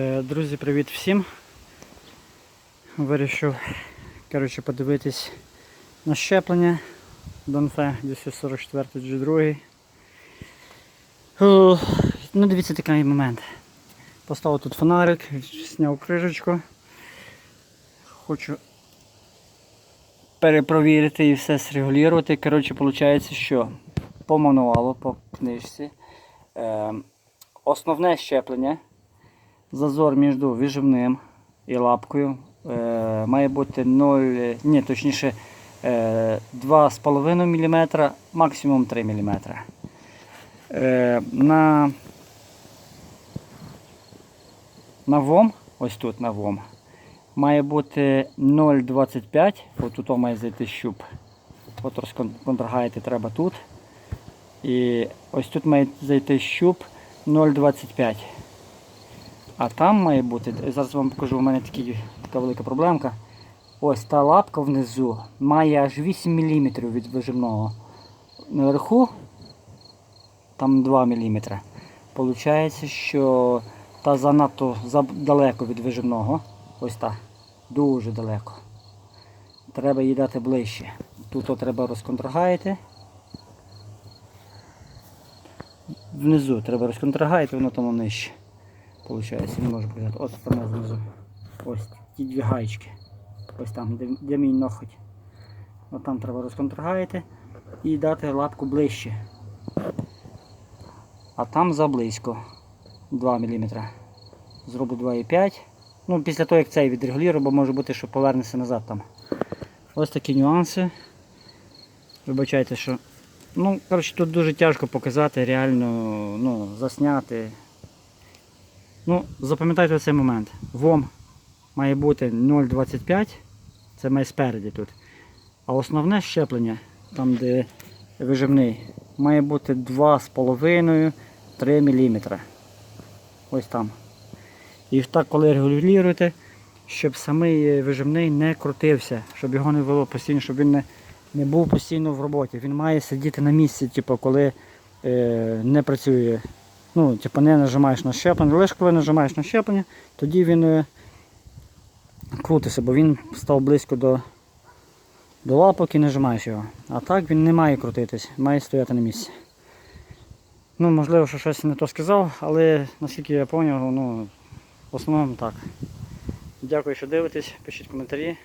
Е, Друзі, привіт всім. Вирішив коротше, подивитись на щеплення Донфе 244 G2. О, Ну, дивіться такий момент. Поставив тут фонарик, зняв крижечку. Хочу перепровірити і все зрегулювати. Коротше, виходить, що по мануалу, по книжці. Е, основне щеплення зазор між виживним і лапкою е, має бути 0, ні, точніше е, 2,5 мм, максимум 3 мм. Е, на, на ВОМ, ось тут на ВОМ, має бути 0,25, от тут має зайти щуп. От розконтрагайте треба тут. І ось тут має зайти щуп 0,25. А там має бути, зараз вам покажу, у мене такі, така велика проблемка. Ось та лапка внизу має аж 8 мм від вижимного. Наверху там 2 мм. Получається, що та занадто далеко від вижимного. Ось та. Дуже далеко. Треба її дати ближче. Тут треба розконтрагаяти. Внизу треба розконтрагаяти, воно там нижче. Получається, не можу показати. От там знизу. Ось ті дві гаєчки. Ось там, де, де мій ноготь. От там треба розконтрагаяти і дати лапку ближче. А там заблизько 2 мм. Зроблю 2,5. Ну, після того, як цей відрегулюю, бо може бути, що повернеться назад там. Ось такі нюанси. Вибачайте, що. Ну, коротше, тут дуже тяжко показати, реально ну, засняти. Ну, запам'ятайте цей момент. ВОМ має бути 0,25, це має спереді тут. А основне щеплення, там де виживний, має бути 2,5-3 мм. Ось там. І так, коли регулюєте, щоб самий виживний не крутився, щоб його не вело постійно, щоб він не, не був постійно в роботі. Він має сидіти на місці, типу, коли е, не працює ну, типу, не нажимаєш на щеплення, лише коли нажимаєш на щеплення, тоді він е, крутиться, бо він став близько до, до лапок і нажимаєш його. А так він не має крутитись, має стояти на місці. Ну, можливо, що щось не то сказав, але наскільки я зрозумів, ну, в основному так. Дякую, що дивитесь, пишіть коментарі.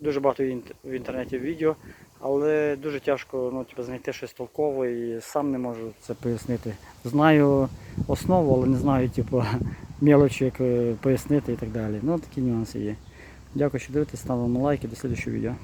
Дуже багато в інтернеті відео, але дуже тяжко ну, типу, знайти щось толкове і сам не можу це пояснити. Знаю основу, але не знаю типу, мелочі, як е, пояснити і так далі. Ну, такі нюанси є. Дякую, що дивитесь, ставимо лайки, до слідчого відео.